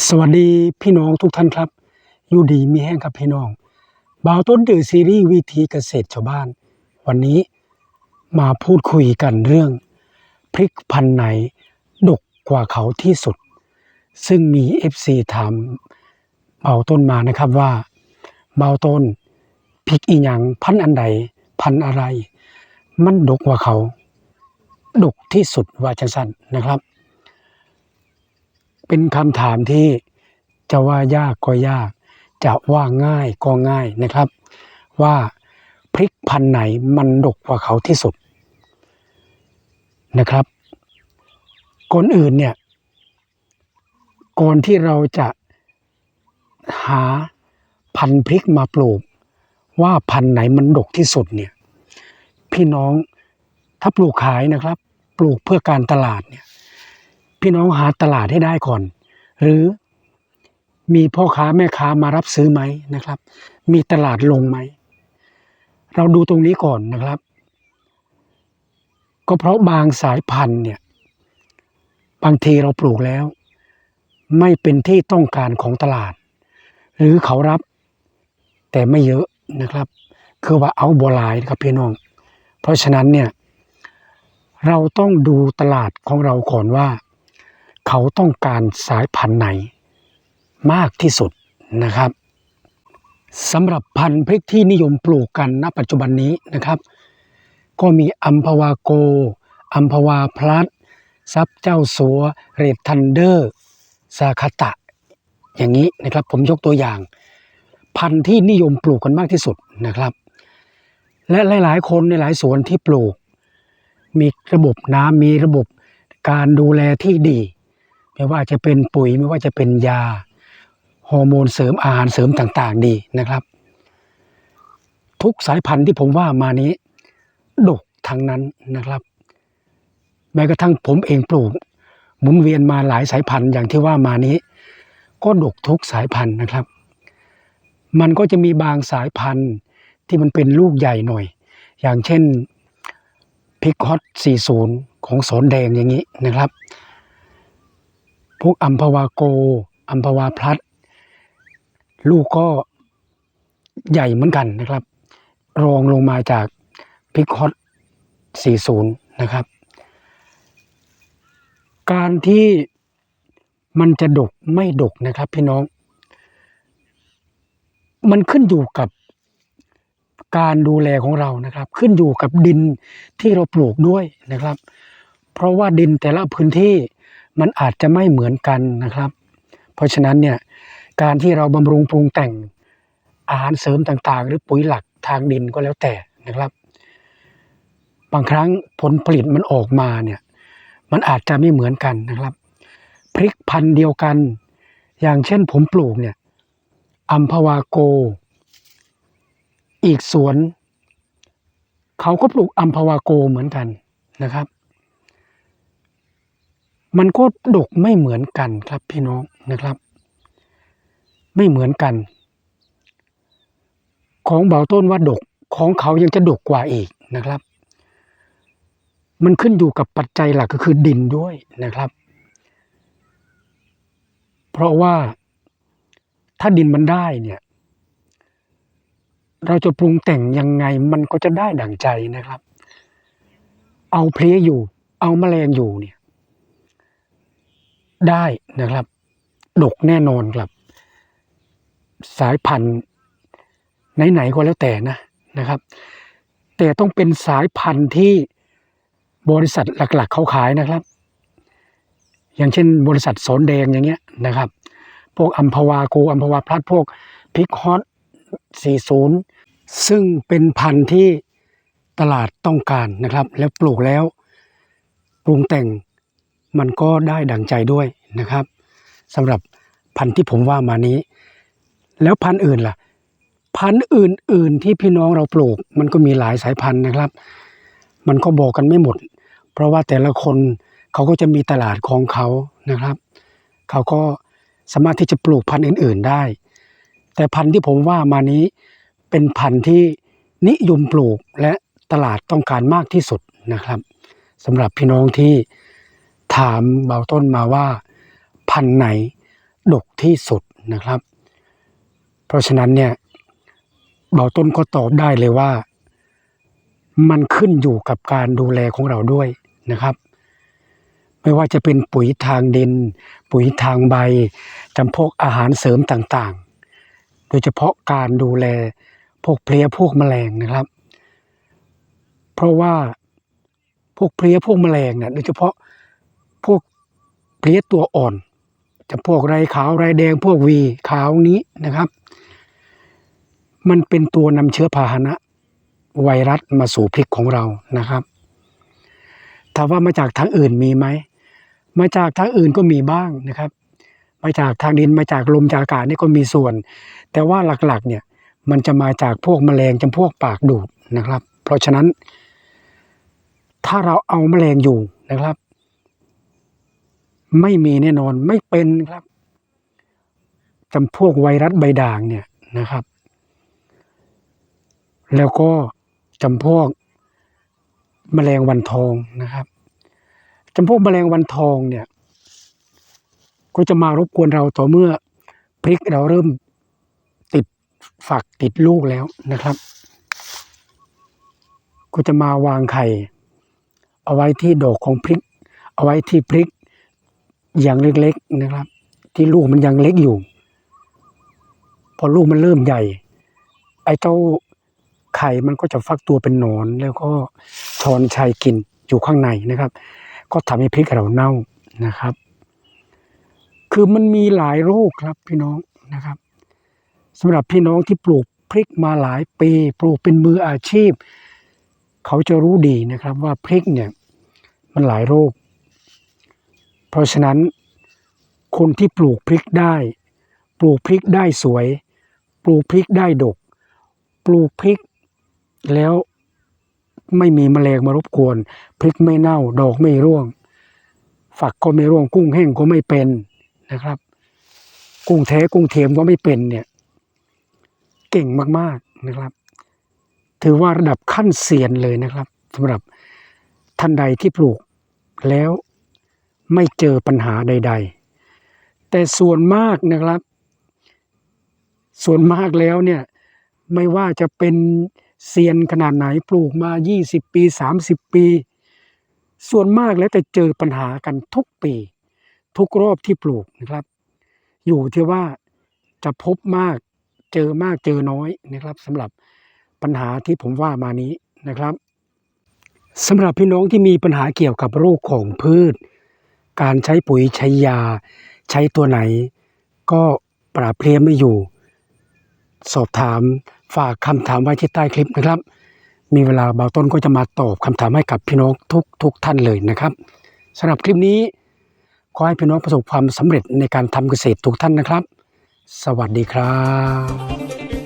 สวัสดีพี่น้องทุกท่านครับ อยู่ดีมีแห้งครับพี่น้องบ่าวต้นดือซีรีส์วิธีเกษตรชาวบ้าน วันนี้มาพูดคุยกันเรื่อง พริกพันธุ์ไหนดกกว่าเขาที่สุด ซึ่งมี FC ถามเบาต้นมานะครับว่าเบาต้นพริกอีหยังพันธุ์อันใดพันธุ์อะไร มันดกกว่าเขา ดกที่สุดว่าจังสันนะครับ เป็นคำถามที่จะว่ายากก็ยาก จะว่าง่ายก็ง่ายนะครับ ว่าพริกพันธุ์ไหนมันดกกว่าเขาที่สุดนะครับก่อนอื่นเนี่ยก่อนที่เราจะหาพันพริกมาปลูก ว่าพันไหนมันดกที่สุดเนี่ยพี่น้องถ้าปลูกขายนะครับ ปลูกเพื่อการตลาดเนี่ย พี่น้องหาตลาดให้ได้ก่อน หรือมีพ่อค้าแม่ค้ามารับซื้อไหมนะครับ มีตลาดลงไหม เราดูตรงนี้ก่อนนะครับ ก็เพราะบางสายพันธุ์เนี่ย บางทีเราปลูกแล้ว ไม่เป็นที่ต้องการของตลาด หรือเขารับ แต่ไม่เยอะนะครับ คือว่าเอาบัวลายครับพี่น้อง เพราะฉะนั้นเนี่ย เราต้องดูตลาดของเราก่อนว่า เขาต้องการสายพันธุ์ไหนมากที่สุดนะครับสำหรับพันธุ์พริกที่นิยมปลูกกันณปัจจุบันนี้นะครับ ก็มีอัมพวาโกอัมพวาพลัสซับเจ้าสัวเรดทันเดอร์ซาคาตะ อย่างนี้นะครับผมยกตัวอย่าง พันธุ์ที่นิยมปลูกกันมากที่สุดนะครับ และหลาย ๆ คนในหลายสวนที่ปลูก มีระบบน้ำมีระบบการดูแลที่ดี ไม่ว่าจะเป็นปุ๋ยไม่ว่าจะเป็นยาฮอร์โมนเสริมอาหารเสริมต่างๆ ดีนะครับ ทุกสายพันธุ์ที่ผมว่ามานี้ดกทั้งนั้นนะครับ แม้กระทั่งผมเองปลูก หมุนเวียนมาหลายสายพันธุ์อย่างที่ว่ามานี้ ก็ดกทุกสายพันธุ์นะครับ มันก็จะมีบางสายพันธุ์ที่มันเป็นลูกใหญ่หน่อย อย่างเช่นพิกฮอต40 ของสนแดงอย่างนี้นะครับ พวกอัมพวาโก อัมพวาพลัสลูกก็ใหญ่เหมือนกันนะครับ รองลงมาจากพิกฮอต40 นะครับ การที่มันจะดกไม่ดกนะครับพี่น้อง มันขึ้นอยู่กับการดูแลของเรานะครับ ขึ้นอยู่กับดินที่เราปลูกด้วยนะครับ เพราะว่าดินแต่ละพื้นที่ มันอาจจะไม่เหมือนกันนะครับ เพราะฉะนั้นเนี่ยการที่เราบำรุงปรุงแต่งอาหารเสริมต่างๆ หรือปุ๋ยหลักทางดินก็แล้วแต่นะครับ บางครั้งผลผลิตมันออกมาเนี่ยมันอาจจะไม่เหมือนกันนะครับพริกพันธุ์เดียวกัน อย่างเช่นผมปลูกเนี่ยอัมพวาโก อีกสวน เขาก็ปลูกอัมพวาโกเหมือนกันนะครับ มันก็ดกไม่เหมือนกันครับพี่น้องนะครับ ไม่เหมือนกัน ของเบาต้นว่าดกของเขายังจะดกกว่าอีกนะครับ มันขึ้นอยู่กับปัจจัยหลักก็คือดินด้วยนะครับ เพราะว่าถ้าดินมันได้เนี่ย เราจะปรุงแต่งยังไงมันก็จะได้ดั่งใจนะครับ เอาเพลี้ยอยู่ เอาแมลงอยู่เนี่ย ได้นะครับ ดกแน่นอนครับ สายพันธุ์ไหนๆก็แล้วแต่นะนะครับ แต่ต้องเป็นสายพันธุ์ที่บริษัทหลักๆเขาขายนะครับ อย่างเช่น บริษัทสนแดงอย่างเงี้ยนะครับ พวกอัมพวาโกอัมพวาพลัดพวกพิกฮอต40 ซึ่งเป็นพันธุ์ที่ตลาดต้องการนะครับ แล้วปลูกแล้วปรุงแต่ง มันก็ได้ดั่งใจด้วยนะครับสำหรับพันธุ์ที่ผมว่ามานี้ แล้วพันธุ์อื่นล่ะ พันธุ์อื่น ๆ ที่พี่น้องเราปลูก มันก็มีหลายสายพันธุ์นะครับ มันก็บอกกันไม่หมด เพราะว่าแต่ละคนเขาก็จะมีตลาดของเขานะครับ เขาก็สามารถที่จะปลูกพันธุ์อื่น ๆได้ แต่พันธุ์ที่ผมว่ามานี้เป็นพันธุ์ที่นิยมปลูกและตลาดต้องการมากที่สุดนะครับสำหรับพี่น้องที่ ถามเบาต้นมาว่า พันไหนดกที่สุดนะครับ เพราะฉะนั้นเนี่ยเบาต้นก็ตอบได้เลยว่า มันขึ้นอยู่กับการดูแลของเราด้วยนะครับ ไม่ว่าจะเป็นปุ๋ยทางดิน ปุ๋ยทางใบจำพวกอาหารเสริมต่างๆ โดยเฉพาะการดูแลพวกเพลี้ยพวกแมลงนะครับ เพราะว่าพวกเพลี้ยพวกแมลงเนี่ยโดยเฉพาะ พวกเพลี้ยตัวอ่อนจะพวกไรขาวไรแดงพวกวีขาวนี้นะครับ มันเป็นตัวนำเชื้อพาหนะ ไวรัสมาสู่พริกของเรานะครับถามว่ามาจากทางอื่นมีไหมมาจากทางอื่นก็มีบ้างนะครับ มาจากทางดินมาจากลมจากอากาศนี่ก็มีส่วน แต่ว่าหลักๆเนี่ยมันจะมาจากพวกแมลงจำพวกปากดูดนะครับ เพราะฉะนั้น ถ้าเราเอาแมลงอยู่นะครับ ไม่มีแน่นอนไม่เป็นครับจำพวกไวรัสใบด่างเนี่ยนะครับ แล้วก็จำพวกแมลงวันทองนะครับจำพวกแมลงวันทองเนี่ยก็จะมารบกวนเราต่อเมื่อพริกเราเริ่มติดฝักติดลูกแล้วนะครับ ก็จะมาวางไข่ เอาไว้ที่ดอกของพริก เอาไว้ที่พริก อย่างเล็กๆนะครับ ที่ลูกมันยังเล็กอยู่ พอลูกมันเริ่มใหญ่ ไอ้เจ้าไข่มันก็จะฟักตัวเป็นหนอนแล้วก็ชอนชัยกินอยู่ข้างในนะครับ ก็ทำให้พริกเราเน่านะครับ คือมันมีหลายโรคครับพี่น้องนะครับสำหรับพี่น้องที่ปลูกพริกมาหลายปีปลูกเป็นมืออาชีพ เขาจะรู้ดีนะครับว่าพริกเนี่ยมันหลายโรค เพราะฉะนั้น คนที่ปลูกพริกได้ ปลูกพริกได้สวย ปลูกพริกได้ดก ปลูกพริกแล้วไม่มีแมลงมารบกวน พริกไม่เน่า ดอกไม่ร่วง ฝักก็ไม่ร่วง กุ้งแห้งก็ไม่เป็นนะครับ กุ้งแท้กุ้งเทียมก็ไม่เป็นเนี่ย เก่งมากๆนะครับ ถือว่าระดับขั้นเซียนเลยนะครับสำหรับท่านใดที่ปลูกแล้ว ไม่เจอปัญหาใด ๆ แต่ส่วนมากนะครับ ส่วนมากแล้วเนี่ยไม่ว่าจะเป็นเซียนขนาดไหนปลูกมา 20 ปี 30 ปี ส่วนมากแล้วจะเจอปัญหากันทุกปี ทุกรอบที่ปลูกนะครับ อยู่ที่ว่าจะพบมากเจอมากเจอน้อยนะครับสำหรับปัญหาที่ผมว่ามานี้นะครับสำหรับพี่น้องที่มีปัญหาเกี่ยวกับโรคของพืช การใช้ปุ๋ยใช้ยา ใช้ตัวไหน ก็ปราบเพลียไม่อยู่ สอบถามฝากคำถามไว้ที่ใต้คลิปนะครับ มีเวลาเบาต้นก็จะมาตอบคำถามให้กับพี่น้องทุกทุกท่านเลยนะครับสำหรับคลิปนี้ ขอให้พี่น้องประสบความสำเร็จในการทำเกษตรทุกท่านนะครับ สวัสดีครับ